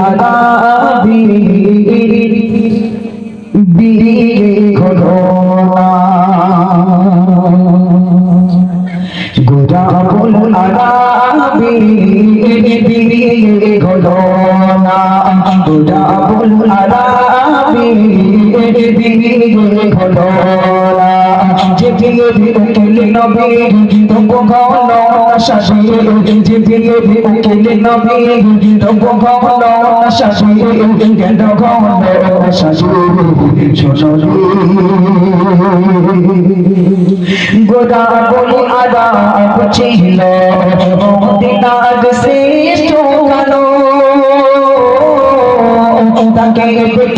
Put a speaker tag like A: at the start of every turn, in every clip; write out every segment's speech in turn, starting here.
A: আদাবি বিয়ে হলো না গোজাবুল বিয়ে হলো গোজাবুল বিয়ে হলো না যে বিয়ে উকিল নবী তবু গল শাসী যে বিয়ে উকিল নবী তবু গল শাসী গেল গল শাসী শোনো গোদা বলি আদা ছিল দিনাগ শ্রেষ্ঠ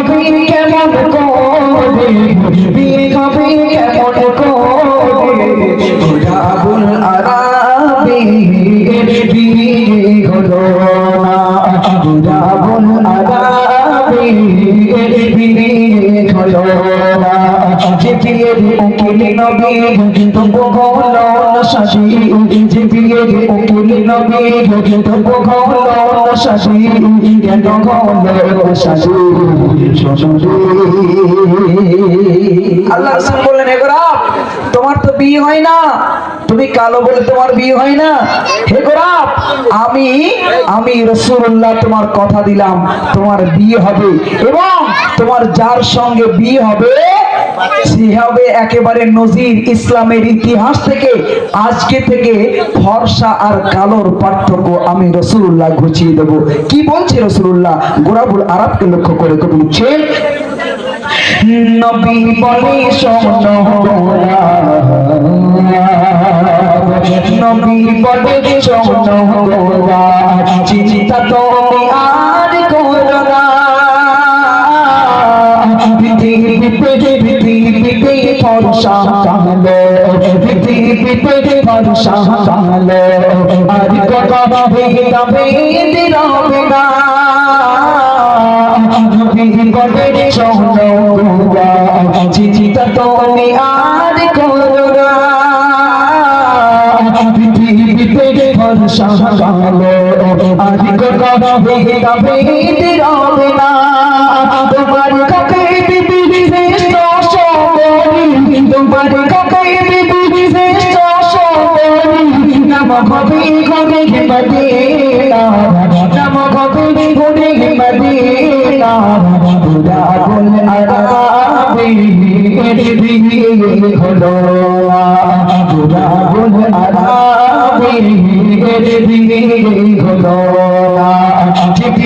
A: খাবে কেমন করে বিয়ে খাবে কেমন করে? আবুল আরাবি বিয়ে হলো না হলো না নবী তবু শাসী যে
B: তোমার তো বিয়ে হয় না। তুমি কালো বলে তোমার বিয়ে হয় না। হে গোলাপ আমি আমি রাসূলুল্লাহ তোমার কথা দিলাম। তোমার বিয়ে হবে এবং তোমার যার সঙ্গে বিয়ে হবে হবে একেবারে নজির ইসলামের ইতিহাস থেকে, আজকে থেকে ফর্সা আর কালোর পার্থক্য আমি রসুল্লাহ ঘুচিয়ে দেব। কি বলছে রসুল্লাহ গোরাবুল আরবকে লক্ষ্য করে কবি লিখছেন,
A: নবী বলে, শোনো নবী বলে, শোনো তোমার কাছে বিবি শ্রেষ্ঠ সবরি তোমার কাছে বিবি শ্রেষ্ঠ সবরি নাম কবি ঘরে মদিনা নাম কবি মদিনা বুড়া বল আরাবি হলো বল আরাবি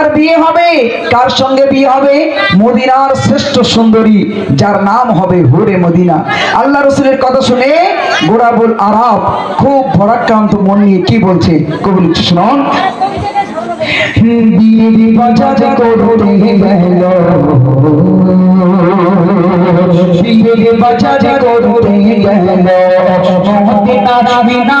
B: তোমার বিয়ে হবে, কার সঙ্গে বিয়ে হবে? মদিনার শ্রেষ্ঠ সুন্দরী, যার নাম হবে হুরে মদিনা। আল্লাহ রসুলের কথা শুনে গোরাবুল আরব খুব ভরাক্রান্ত মন নিয়ে কি বলছে? কবি লিখছে শুনুন।
A: বাজার করতে গেল মদিনা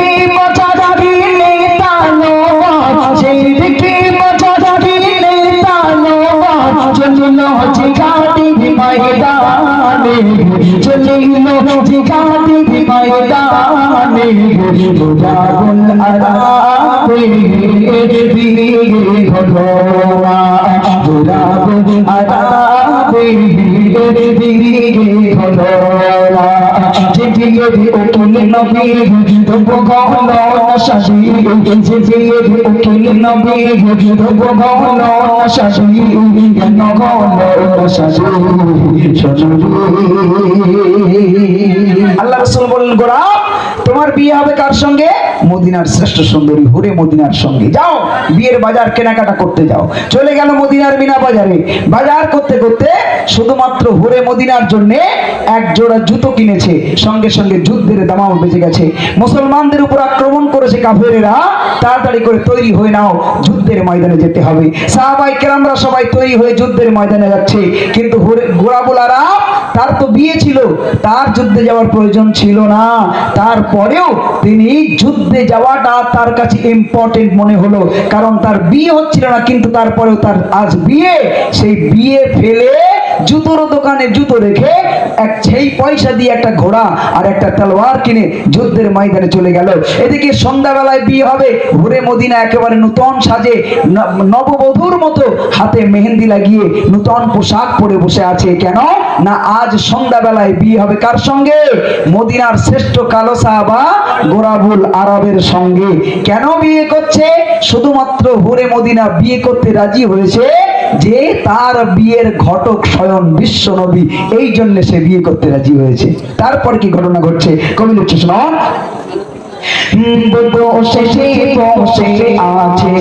A: ময়দানে চলিল জিগাতি ময়দানে আরাবে গোরাবুল আরাবে দিদি হলো না গোরাবুল আরাবে দিদি হলো না জিজিয়ে উকিল নবী গহল সাজি জিজিয়ে উকিল নবী তবু গহল সাজি কেন
B: আল্লাহ রসুল বললেন গোলাপ তোমার বিয়ে হবে কার সঙ্গে? মদিনার শ্রেষ্ঠ সুন্দরী হুরে মদিনার সঙ্গে। যাও, বিয়ের বাজার, কেনাকাটা করতে যাও। চলে গেল মদিনার মিনা বাজারে। বাজার করতে করতে শুধুমাত্র হুরে মদিনার জন্য এক জোড়া জুতো কিনেছে। সঙ্গে সঙ্গে যুদ্ধের দামাও বেঁচে গেছে। মুসলমানদের উপর আক্রমণ করেছে কাফেরেরা। তাড়াতাড়ি করে তৈরি হয়ে নাও, যুদ্ধের ময়দানে যেতে হবে। সাহাবাই কেরামরা সবাই তৈরি হয়ে যুদ্ধের ময়দানে যাচ্ছে। কিন্তু আরাম তার তো বিয়ে ছিল, তার যুদ্ধে যাওয়ার প্রয়োজন ছিল না। তারপরেও তিনি যুদ্ধে যাওয়াটা তার কাছে ইম্পর্টেন্ট মনে হলো। কারণ তার বিয়ে হচ্ছিল না, কিন্তু তারপরেও তার আজ বিয়ে, সেই বিয়ে ফেলে জুতোর দোকানে জুতো রেখে এক সেই পয়সা দিয়ে একটা ঘোড়া আর একটা তলোয়ার কিনে যুদ্ধের ময়দানে চলে গেল। এদিকে সন্ধ্যাবেলায় বিয়ে হবে ঘুরে মদিনা একেবারে নূতন সাজে নববধূর মতো হাতে মেহেন্দি লাগিয়ে নূতন পোশাক পরে বসে আছে। কেন? না আজ সন্ধ্যাবেলায় বিয়ে হবে কার সঙ্গে? মদিনার শ্রেষ্ঠ কালো সাহাবা গোরাবুল আরবের সঙ্গে। কেন বিয়ে করছে? শুধুমাত্র হুরে মদিনা বিয়ে করতে রাজি হয়েছে যে তার বিয়ের ঘটক স্বয়ং বিশ্ব নবী, এই জন্য সে বিয়ে করতে রাজি হয়েছে। তারপর কি ঘটনা ঘটছে? কবি লিখছে শুনুন
A: বসে বসে আছে।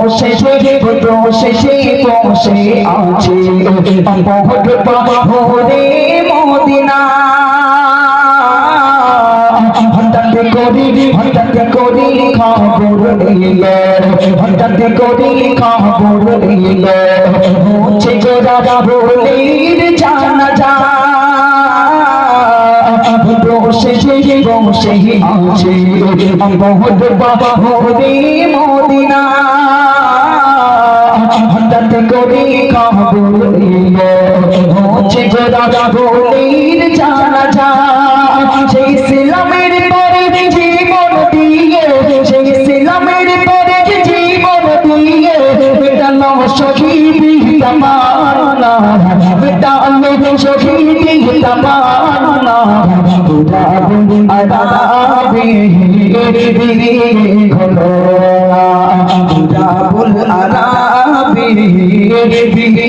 A: বসে বসে বসে আছে ভোরে মদিনা হঠাৎ করি হঠাৎ করি খবর এল হঠাৎ করি খবর এল হচ্ছে গোরা বলির জানা যা বসে আছে বহুত বাহুরে মদিনা। হঠাৎ করে এলো। হচ্ছে গোরা জানা যা সেই ইসলামের পরে জীবন দিয়ে সেই ইসলামের পরে মেটানো শহীদি তামান্না মেটানো শহীদি তামান্না গোলাবুল আরাবে গোলাবুল আরাবে দিদি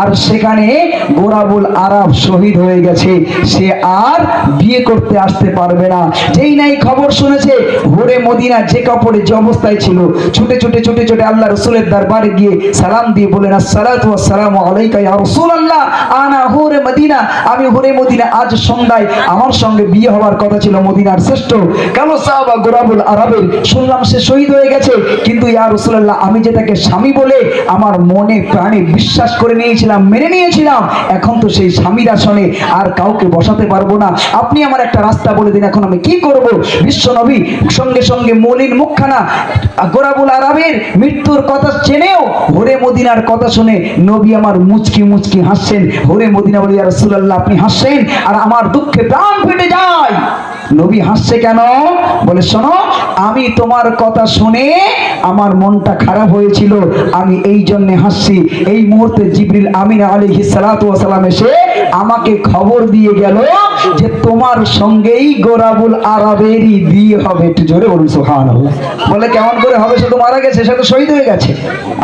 B: আর সেখানে গোরাবুল আরব শহীদ হয়ে গেছে। সে আর বিয়ে করতে আসতে পারবে না। যেই নাই খবর শুনেছে ঘুরে মদিনা যে কাপড়ে যে অবস্থায় ছিল, ছুটে ছুটে ছুটে ছুটে আল্লাহ রসুলের দরবারে গিয়ে সালাম দিয়ে বলেন, আসসালাতু আসসালামু আলাইকা ইয়া আনা হুরে মদিনা। আমি হুরে মদিনা আজ সন্ধ্যায়। আমার সঙ্গে বিয়ে হওয়ার কথা ছিল মদিনার শ্রেষ্ঠ। কালো সাহাবা গোরাবুল আরবের শুনলাম সে শহীদ হয়ে গেছে। কিন্তু ইয়া রাসূলুল্লাহ, আমি যে তাকে স্বামী বলে আমার মনে প্রাণে বিশ্বাস করে নিয়েছিলাম, মেনে নিয়েছিলাম, এখন তো সেই স্বামীর আসনে আর কাউকে বসাতে পারব না। আপনি আমার একটা রাস্তা বলে দিন, এখন আমি কি করব? বিশ্ব নবী সঙ্গে সঙ্গে মলিন মুখখানা গোরাবুল আরবের মৃত্যুর কথা চেনেও হরে মদিনার কথা শুনে নবী আমার মুচকি মুচকি হাসছেন। হরে মদিনা বলি আর রাসূলুল্লাহ, আপনি হাসছেন আর আমার দুঃখে প্রাণ ফেটে যায়। নবী হাসছে কেন? বলে, শোনো, আমি তোমার কথা শুনে আমার মনটা খারাপ হয়েছিল। আমি এই জন্য হাসছি। এই মুহূর্তে জিবরিল আমিন আলী সালাতু ওয়াসালাম এসে আমাকে খবর দিয়ে গেল যে তোমার সঙ্গেই গোরাবুল আরবেরই বিয়ে হবে। একটু জোরে বলুন, সুবহানাল্লাহ। বলে, কেমন করে হবে? তো মারা গেছে, সে তো শহীদ হয়ে গেছে।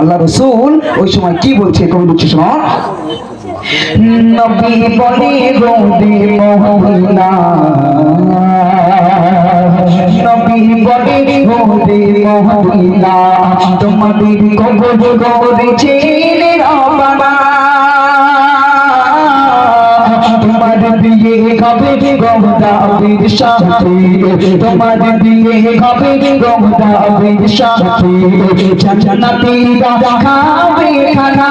B: আল্লাহ রসুল ওই সময় কি বলছে কবি বলছে শোনো।
A: নবী বলে গোদে মোহনা নবী বলে গোদে মোহনা তোমাদের কবর করেছে রবানা তোমার বিয়ে হবে গোদাবির সাথে। তোমার বিয়ে হবে গোদাবির সাথে। জান্নাতীরা খাবে খানা।